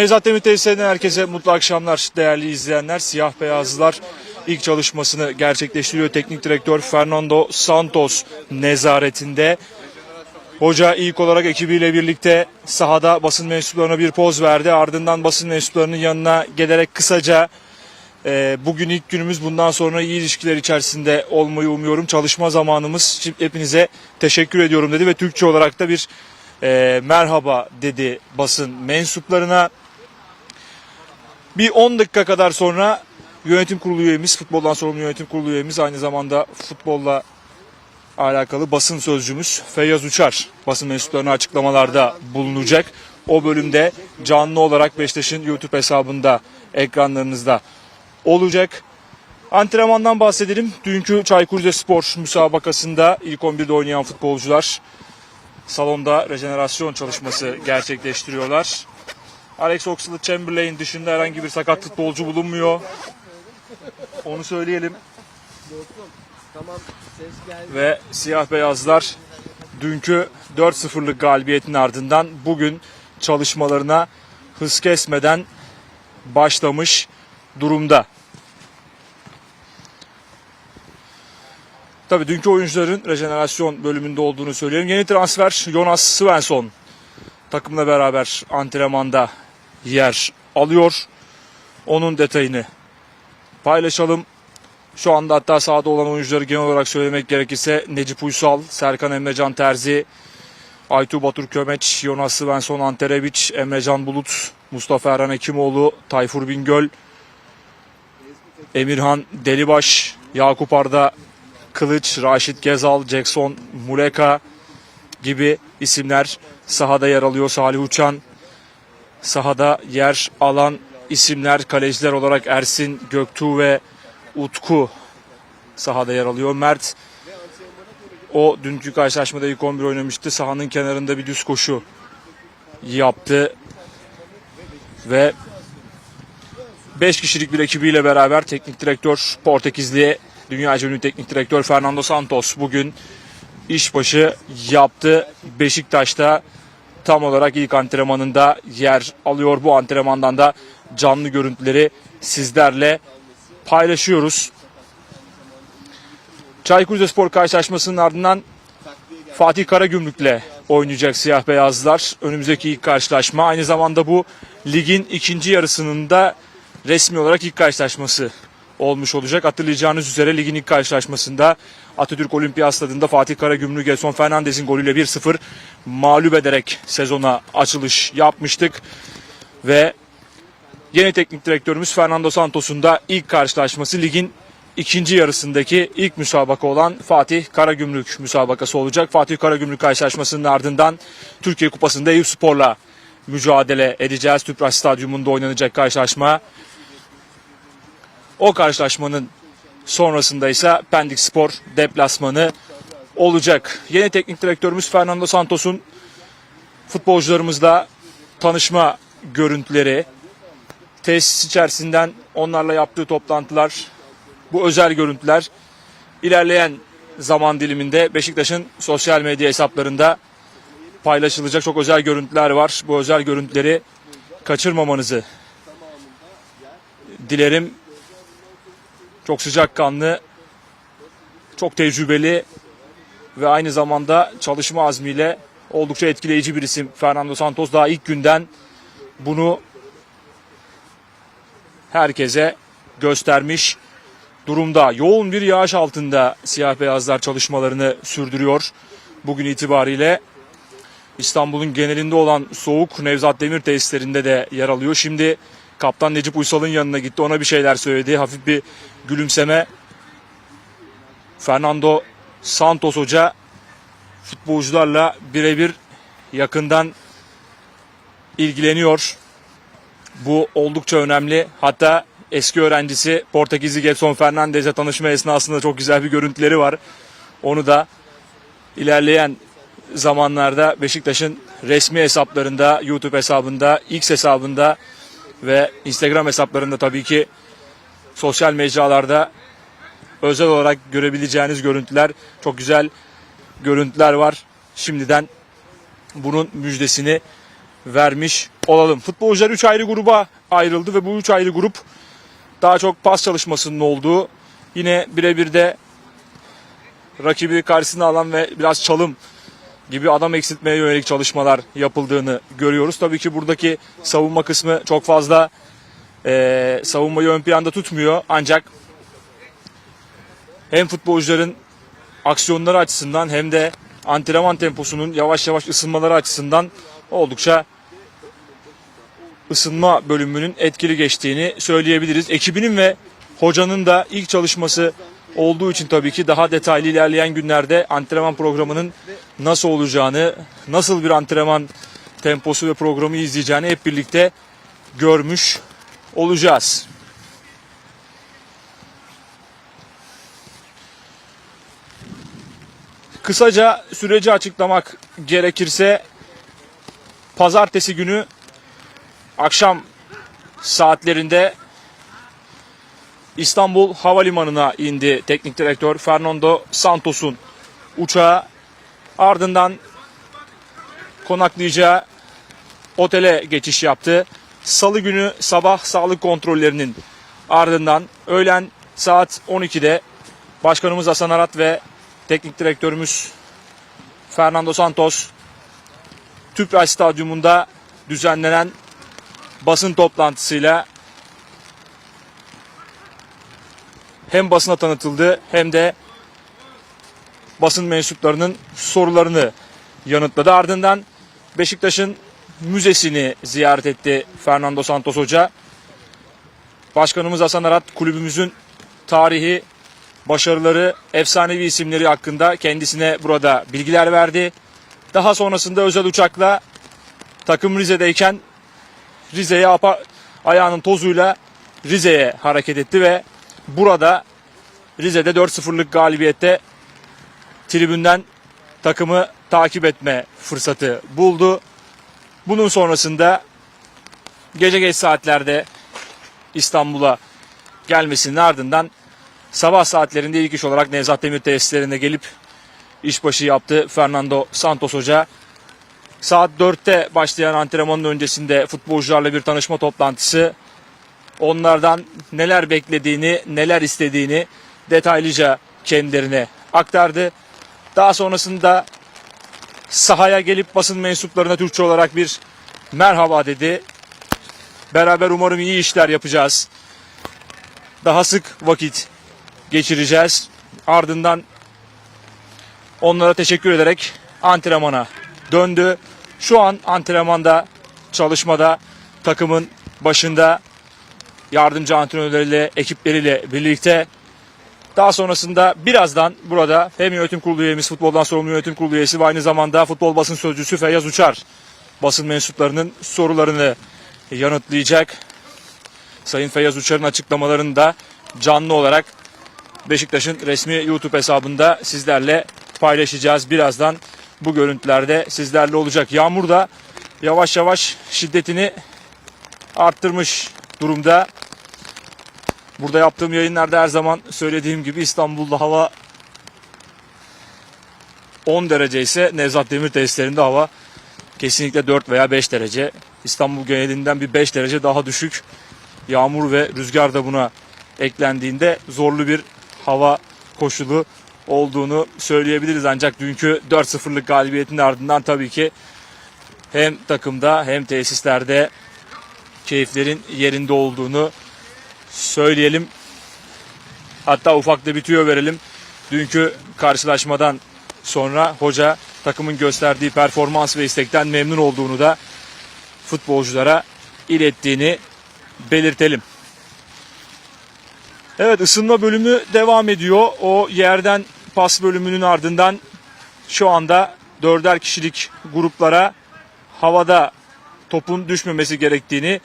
Nevzat Demir Tesisleri'nden herkese mutlu akşamlar değerli izleyenler. Siyah beyazlılar ilk çalışmasını gerçekleştiriyor. Teknik direktör Fernando Santos nezaretinde. Hoca ilk olarak ekibiyle birlikte sahada basın mensuplarına bir poz verdi. Ardından basın mensuplarının yanına gelerek kısaca e, bugün ilk günümüz bundan sonra iyi ilişkiler içerisinde olmayı umuyorum. Çalışma zamanımız için hepinize teşekkür ediyorum dedi ve Türkçe olarak da bir e, merhaba dedi basın mensuplarına. Bir 10 dakika kadar sonra yönetim kurulu üyemiz, futboldan sorumlu yönetim kurulu üyemiz aynı zamanda futbolla alakalı basın sözcümüz Feyyaz Uçar basın mensuplarına açıklamalarda bulunacak. O bölümde canlı olarak Beşiktaş'ın YouTube hesabında ekranlarınızda olacak. Antrenmandan bahsedelim. Dünkü Çaykur Rizespor müsabakasında ilk 11'de oynayan futbolcular salonda rejenerasyon çalışması gerçekleştiriyorlar. Alex Oxlade-Chamberlain dışında herhangi bir sakat futbolcu bulunmuyor. Onu söyleyelim. Ve siyah beyazlar dünkü 4-0'lık galibiyetin ardından bugün çalışmalarına hız kesmeden başlamış durumda. Tabii dünkü oyuncuların rejenerasyon bölümünde olduğunu söyleyelim. Yeni transfer Jonas Svensson takımla beraber antrenmanda yer alıyor. Onun detayını paylaşalım. Şu anda hatta sahada olan oyuncuları genel olarak söylemek gerekirse Necip Uysal, Serkan Emrecan Terzi, Aytu Batur Kömeç, Jonas Svensson Anterebiç, Emrecan Bulut, Mustafa Erhan Ekimoğlu, Tayfur Bingöl, Emirhan Delibaş, Yakup Arda Kılıç, Raşit Gezal, Jackson Muleka gibi isimler sahada yer alıyor. Salih Uçan sahada yer alan isimler kaleciler olarak Ersin Göktuğ ve Utku sahada yer alıyor. Mert o dünkü karşılaşmada ilk 11 oynamıştı. Sahanın kenarında bir düz koşu yaptı. Ve 5 kişilik bir ekibiyle beraber teknik direktör Portekizli dünya ünlü teknik direktör Fernando Santos bugün işbaşı yaptı. Beşiktaş'ta tam olarak ilk antrenmanında yer alıyor. Bu antrenmandan da canlı görüntüleri sizlerle paylaşıyoruz. Çaykur Rizespor karşılaşmasının ardından Fatih Karagümrük'le oynayacak siyah beyazlar. Önümüzdeki ilk karşılaşma. Aynı zamanda bu ligin ikinci yarısının da resmi olarak ilk karşılaşması olmuş olacak. Hatırlayacağınız üzere ligin ilk karşılaşmasında Atatürk Olimpiyat Stadı'nda Fatih Karagümrük Gelson Fernandez'in golüyle 1-0 mağlup ederek sezona açılış yapmıştık. Ve yeni teknik direktörümüz Fernando Santos'un da ilk karşılaşması ligin ikinci yarısındaki ilk müsabaka olan Fatih Karagümrük müsabakası olacak. Fatih Karagümrük karşılaşmasının ardından Türkiye Kupası'nda Eyüp Spor'la mücadele edeceğiz. Tüpraş Stadyumunda oynanacak karşılaşma. O karşılaşmanın sonrasında ise Pendik Spor deplasmanı olacak. Yeni teknik direktörümüz Fernando Santos'un futbolcularımızla tanışma görüntüleri, tesis içerisinden onlarla yaptığı toplantılar, bu özel görüntüler ilerleyen zaman diliminde Beşiktaş'ın sosyal medya hesaplarında paylaşılacak çok özel görüntüler var. Bu özel görüntüleri kaçırmamanızı dilerim. Çok sıcakkanlı, çok tecrübeli ve aynı zamanda çalışma azmiyle oldukça etkileyici bir isim Fernando Santos. Daha ilk günden bunu herkese göstermiş durumda. Yoğun bir yağış altında siyah beyazlar çalışmalarını sürdürüyor. Bugün itibariyle İstanbul'un genelinde olan soğuk Nevzat Demir tesislerinde de yer alıyor. Şimdi kaptan Necip Uysal'ın yanına gitti. Ona bir şeyler söyledi. Hafif bir gülümseme. Fernando Santos Hoca futbolcularla birebir yakından ilgileniyor. Bu oldukça önemli. Hatta eski öğrencisi Portekizli Gelson Fernandez'le tanışma esnasında çok güzel bir görüntüleri var. Onu da ilerleyen zamanlarda Beşiktaş'ın resmi hesaplarında, YouTube hesabında, X hesabında ve Instagram hesaplarında tabii ki sosyal mecralarda özel olarak görebileceğiniz görüntüler, çok güzel görüntüler var. Şimdiden bunun müjdesini vermiş olalım. Futbolcular 3 ayrı gruba ayrıldı ve bu 3 ayrı grup daha çok pas çalışmasının olduğu yine birebir de rakibi karşısına alan ve biraz çalım gibi adam eksiltmeye yönelik çalışmalar yapıldığını görüyoruz. Tabii ki buradaki savunma kısmı çok fazla eee savunmayı ön planda tutmuyor. Ancak hem futbolcuların aksiyonları açısından hem de antrenman temposunun yavaş yavaş ısınmaları açısından oldukça ısınma bölümünün etkili geçtiğini söyleyebiliriz. Ekibinin ve hocanın da ilk çalışması olduğu için tabii ki daha detaylı ilerleyen günlerde antrenman programının nasıl olacağını, nasıl bir antrenman temposu ve programı izleyeceğini hep birlikte görmüş olacağız. Kısaca süreci açıklamak gerekirse pazartesi günü akşam saatlerinde İstanbul Havalimanı'na indi teknik direktör Fernando Santos'un uçağı. Ardından konaklayacağı otele geçiş yaptı. Salı günü sabah sağlık kontrollerinin ardından öğlen saat 12'de Başkanımız Hasan Arat ve teknik direktörümüz Fernando Santos Tüpraş Stadyumunda düzenlenen basın toplantısıyla hem basına tanıtıldı hem de basın mensuplarının sorularını yanıtladı. Ardından Beşiktaş'ın müzesini ziyaret etti Fernando Santos Hoca. Başkanımız Hasan Arat kulübümüzün tarihi, başarıları, efsanevi isimleri hakkında kendisine burada bilgiler verdi. Daha sonrasında özel uçakla takım Rize'deyken Rize'ye ayağının tozuyla Rize'ye hareket etti ve burada Rize'de 4-0'lık galibiyette tribünden takımı takip etme fırsatı buldu. Bunun sonrasında gece geç saatlerde İstanbul'a gelmesinin ardından sabah saatlerinde ilk iş olarak Nevzat Demir tesislerine gelip işbaşı yaptı Fernando Santos Hoca. Saat 4'te başlayan antrenmanın öncesinde futbolcularla bir tanışma toplantısı. Onlardan neler beklediğini, neler istediğini detaylıca kendilerine aktardı. Daha sonrasında sahaya gelip basın mensuplarına Türkçe olarak bir merhaba dedi. Beraber umarım iyi işler yapacağız. Daha sık vakit geçireceğiz. Ardından onlara teşekkür ederek antrenmana döndü. Şu an antrenmanda, çalışmada takımın başında yardımcı antrenörleriyle, ekipleriyle birlikte daha sonrasında birazdan burada hem yönetim kurulu üyemiz, futboldan sorumlu yönetim kurulu üyesi ve aynı zamanda futbol basın sözcüsü Feyyaz Uçar basın mensuplarının sorularını yanıtlayacak. Sayın Feyyaz Uçar'ın açıklamalarını da canlı olarak Beşiktaş'ın resmi YouTube hesabında sizlerle paylaşacağız. Birazdan bu görüntülerde sizlerle olacak. Yağmur da yavaş yavaş şiddetini arttırmış durumda. Burada yaptığım yayınlarda her zaman söylediğim gibi İstanbul'da hava 10 derece ise Nevzat Demir tesislerinde hava kesinlikle 4 veya 5 derece. İstanbul genelinden bir 5 derece daha düşük. Yağmur ve rüzgar da buna eklendiğinde zorlu bir hava koşulu olduğunu söyleyebiliriz. Ancak dünkü 4-0'lık galibiyetin ardından tabii ki hem takımda hem tesislerde keyiflerin yerinde olduğunu söyleyelim. Hatta ufak da bir tüyo verelim. Dünkü karşılaşmadan sonra hoca takımın gösterdiği performans ve istekten memnun olduğunu da futbolculara ilettiğini belirtelim. Evet ısınma bölümü devam ediyor. O yerden pas bölümünün ardından şu anda dörder kişilik gruplara havada topun düşmemesi gerektiğini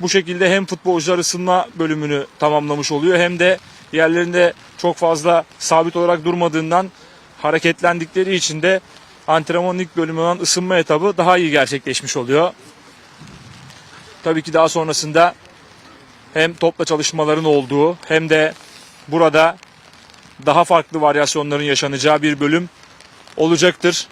bu şekilde hem futbolcular ısınma bölümünü tamamlamış oluyor hem de yerlerinde çok fazla sabit olarak durmadığından hareketlendikleri için de antrenmanın ilk bölümü olan ısınma etabı daha iyi gerçekleşmiş oluyor. Tabii ki daha sonrasında hem topla çalışmaların olduğu hem de burada daha farklı varyasyonların yaşanacağı bir bölüm olacaktır.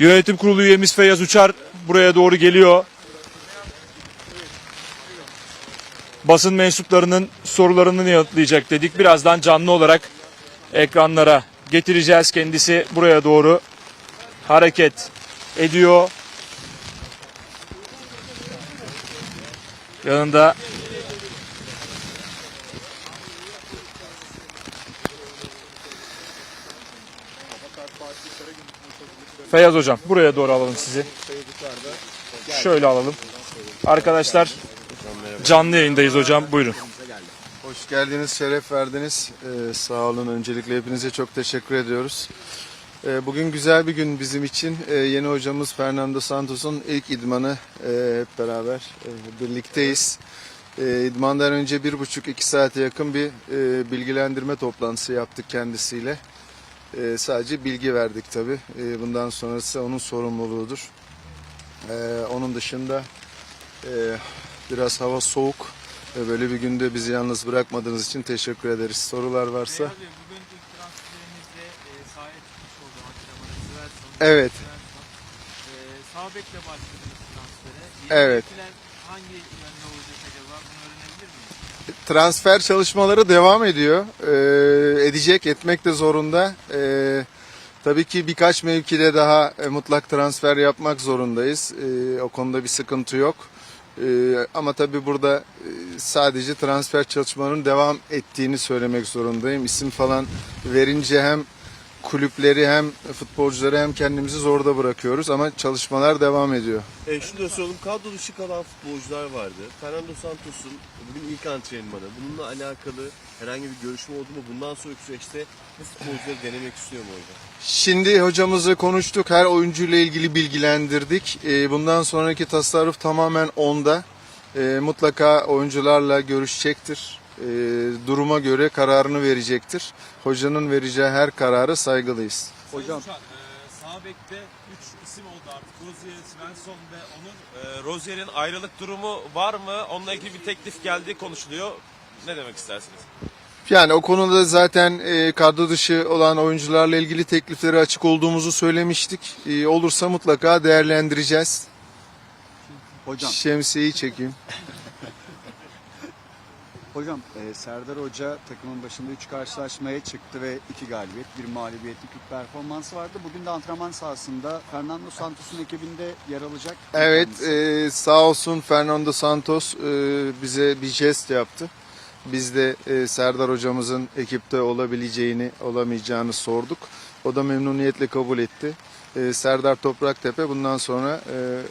Yönetim kurulu üyemiz Feyyaz Uçar buraya doğru geliyor. Basın mensuplarının sorularını yanıtlayacak dedik. Birazdan canlı olarak ekranlara getireceğiz. Kendisi buraya doğru hareket ediyor. Yanında Feyyaz Hocam buraya doğru alalım sizi. Şöyle alalım. Arkadaşlar canlı yayındayız hocam buyurun. Hoş geldiniz, şeref verdiniz. Ee, sağ olun. Öncelikle hepinize çok teşekkür ediyoruz. Ee, bugün güzel bir gün bizim için. Ee, yeni hocamız Fernando Santos'un ilk idmanı e, hep beraber e, birlikteyiz. E, idmandan önce bir buçuk iki saate yakın bir e, bilgilendirme toplantısı yaptık kendisiyle. E, sadece bilgi verdik tabii. E, bundan sonrası onun sorumluluğudur. E, onun dışında e, biraz hava soğuk. Ve böyle bir günde bizi yalnız bırakmadığınız için teşekkür ederiz. Sorular varsa. Bey, bugün e, sahaya çıkmış oldu antrenmana Svensson. Evet. E, sağ bekle başladınız transfere. Evet. Hangi yönde olacak acaba? Bunu öğrenebilir miyiz? Transfer çalışmaları devam ediyor. Ee, edecek, etmek de zorunda. Ee, tabii ki birkaç mevkide daha e, mutlak transfer yapmak zorundayız. Ee, o konuda bir sıkıntı yok. Ee, ama tabii burada e, sadece transfer çalışmalarının devam ettiğini söylemek zorundayım. İsim falan verince hem kulüpleri hem futbolcuları hem kendimizi zorda bırakıyoruz ama çalışmalar devam ediyor. E, şunu da soralım. Kadro dışı kalan futbolcular vardı. Fernando Santos'un bugün ilk antrenmanı. Bununla alakalı herhangi bir görüşme oldu mu? Bundan sonraki süreçte bu futbolcuları denemek istiyor mu orada? Şimdi hocamızla konuştuk. Her oyuncuyla ilgili bilgilendirdik. Ee, Bundan sonraki tasarruf tamamen onda. Ee, Mutlaka oyuncularla görüşecektir. Ee, Duruma göre kararını verecektir. Hocanın vereceği her karara saygılıyız. Hocam. sağ bekte 3 isim oldu artık. Rozier, Svensson ve Onur. Ee, Rozier'in ayrılık durumu var mı? Onunla ilgili bir teklif geldi konuşuluyor. Ne demek istersiniz? Yani o konuda zaten e, kadro dışı olan oyuncularla ilgili teklifleri açık olduğumuzu söylemiştik. Ee, Olursa mutlaka değerlendireceğiz. Hocam, Şemsiyeyi çekeyim. hocam e, Serdar Hoca takımın başında 3 karşılaşmaya çıktı ve 2 galibiyet, bir mağlubiyetlik bir performansı vardı. Bugün de antrenman sahasında Fernando Santos'un ekibinde yer alacak. Evet, e, sağ olsun Fernando Santos e, bize bir jest yaptı. Biz de e, Serdar hocamızın ekipte olabileceğini, olamayacağını sorduk. O da memnuniyetle kabul etti. E, Serdar Topraktepe bundan sonra e,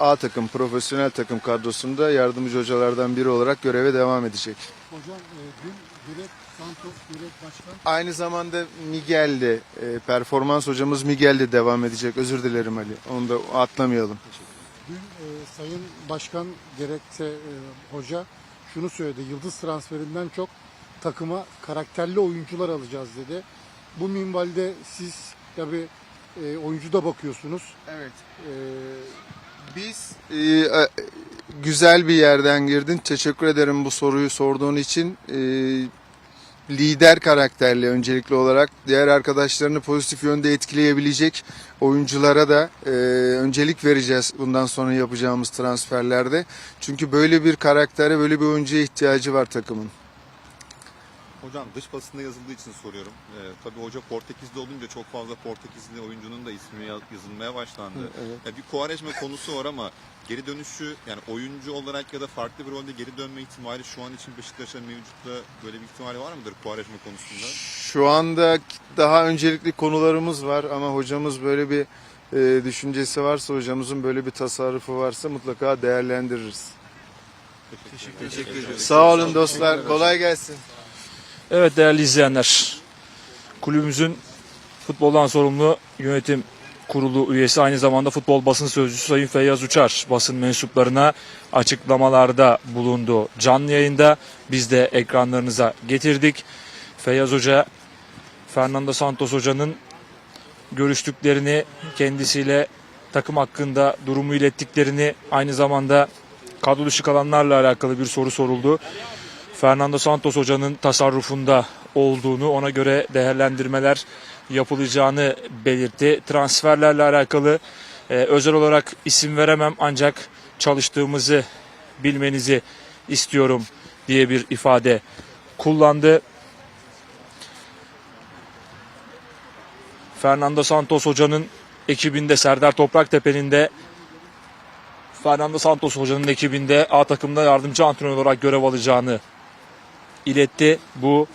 A takım, profesyonel takım kadrosunda yardımcı hocalardan biri olarak göreve devam edecek. Hocam e, dün Direk Santos Direk Başkan Aynı zamanda Miguel de, e, performans hocamız Miguel de devam edecek. Özür dilerim Ali, onu da atlamayalım. dün e, Sayın Başkan gerekse e, hoca şunu söyledi. Yıldız transferinden çok takıma karakterli oyuncular alacağız dedi. Bu minvalde siz tabi e, oyuncu da bakıyorsunuz. Evet. E, Biz e, e, güzel bir yerden girdin. Teşekkür ederim bu soruyu sorduğun için. E, lider karakterli öncelikli olarak diğer arkadaşlarını pozitif yönde etkileyebilecek oyunculara da e, öncelik vereceğiz bundan sonra yapacağımız transferlerde. Çünkü böyle bir karaktere, böyle bir oyuncuya ihtiyacı var takımın. Hocam dış basında yazıldığı için soruyorum. Ee, tabii hoca Portekizli olunca çok fazla Portekizli oyuncunun da ismi yaz- yazılmaya başlandı. Evet. Ya bir Kuvareşme konusu var ama geri dönüşü yani oyuncu olarak ya da farklı bir rolde geri dönme ihtimali şu an için Beşiktaş'a mevcutta böyle bir ihtimali var mıdır Kuvareşme konusunda? Şu anda daha öncelikli konularımız var ama hocamız böyle bir e, düşüncesi varsa, hocamızın böyle bir tasarrufu varsa mutlaka değerlendiririz. Teşekkür ederim. Sağ olun dostlar. Kolay gelsin. Evet değerli izleyenler, kulübümüzün futboldan sorumlu yönetim kurulu üyesi aynı zamanda futbol basın sözcüsü Sayın Feyyaz Uçar basın mensuplarına açıklamalarda bulundu. Canlı yayında biz de ekranlarınıza getirdik. Feyyaz Hoca, Fernando Santos Hoca'nın görüştüklerini kendisiyle takım hakkında durumu ilettiklerini aynı zamanda kadro dışı kalanlarla alakalı bir soru soruldu. Fernando Santos hocanın tasarrufunda olduğunu, ona göre değerlendirmeler yapılacağını belirtti. Transferlerle alakalı e, özel olarak isim veremem ancak çalıştığımızı bilmenizi istiyorum diye bir ifade kullandı. Fernando Santos hocanın ekibinde Serdar Topraktepe'nin de Fernando Santos hocanın ekibinde A takımda yardımcı antrenör olarak görev alacağını iletti. Bu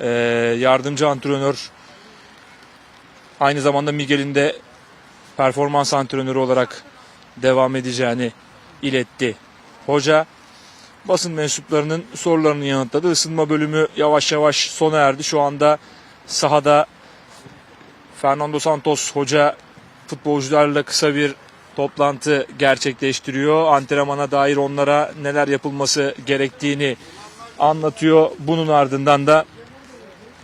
e, yardımcı antrenör aynı zamanda Miguel'in de performans antrenörü olarak devam edeceğini iletti. Hoca basın mensuplarının sorularını yanıtladı. Isınma bölümü yavaş yavaş sona erdi. Şu anda sahada Fernando Santos hoca futbolcularla kısa bir toplantı gerçekleştiriyor. Antrenmana dair onlara neler yapılması gerektiğini anlatıyor. Bunun ardından da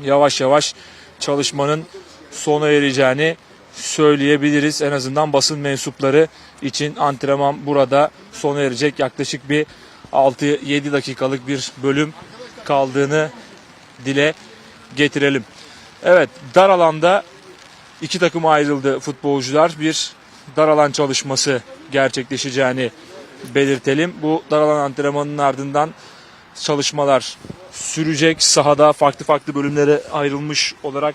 yavaş yavaş çalışmanın sona ereceğini söyleyebiliriz. En azından basın mensupları için antrenman burada sona erecek. Yaklaşık bir 6-7 dakikalık bir bölüm kaldığını dile getirelim. Evet dar alanda iki takıma ayrıldı futbolcular. Bir dar alan çalışması gerçekleşeceğini belirtelim. Bu dar alan antrenmanının ardından çalışmalar sürecek. Sahada farklı farklı bölümlere ayrılmış olarak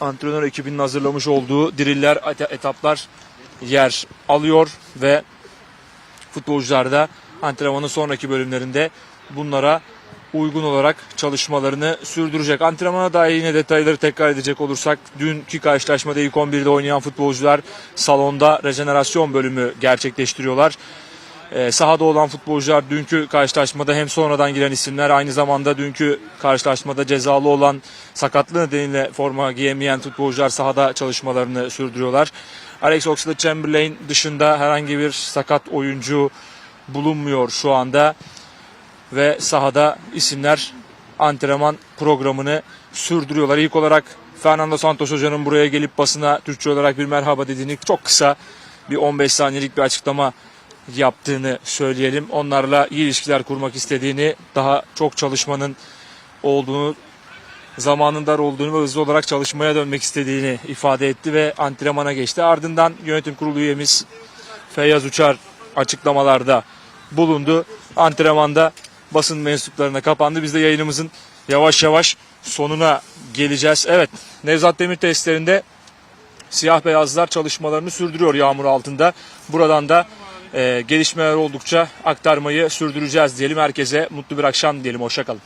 antrenör ekibinin hazırlamış olduğu diriller, et- etaplar yer alıyor ve futbolcular da antrenmanın sonraki bölümlerinde bunlara uygun olarak çalışmalarını sürdürecek. Antrenmana dair yine detayları tekrar edecek olursak dünkü karşılaşmada ilk 11'de oynayan futbolcular salonda rejenerasyon bölümü gerçekleştiriyorlar. Ee, sahada olan futbolcular dünkü karşılaşmada hem sonradan giren isimler aynı zamanda dünkü karşılaşmada cezalı olan sakatlığı nedeniyle forma giyemeyen futbolcular sahada çalışmalarını sürdürüyorlar. Alex Oxlade-Chamberlain dışında herhangi bir sakat oyuncu bulunmuyor şu anda ve sahada isimler antrenman programını sürdürüyorlar. İlk olarak Fernando Santos hocanın buraya gelip basına Türkçe olarak bir merhaba dediğini çok kısa bir 15 saniyelik bir açıklama yaptığını söyleyelim. Onlarla iyi ilişkiler kurmak istediğini, daha çok çalışmanın olduğunu, zamanın dar olduğunu ve hızlı olarak çalışmaya dönmek istediğini ifade etti ve antrenmana geçti. Ardından yönetim kurulu üyemiz Feyyaz Uçar açıklamalarda bulundu. Antrenmanda basın mensuplarına kapandı. Biz de yayınımızın yavaş yavaş sonuna geleceğiz. Evet, Nevzat Demir testlerinde siyah beyazlar çalışmalarını sürdürüyor yağmur altında. Buradan da gelişmeler oldukça aktarmayı sürdüreceğiz diyelim. Herkese mutlu bir akşam diyelim. Hoşçakalın.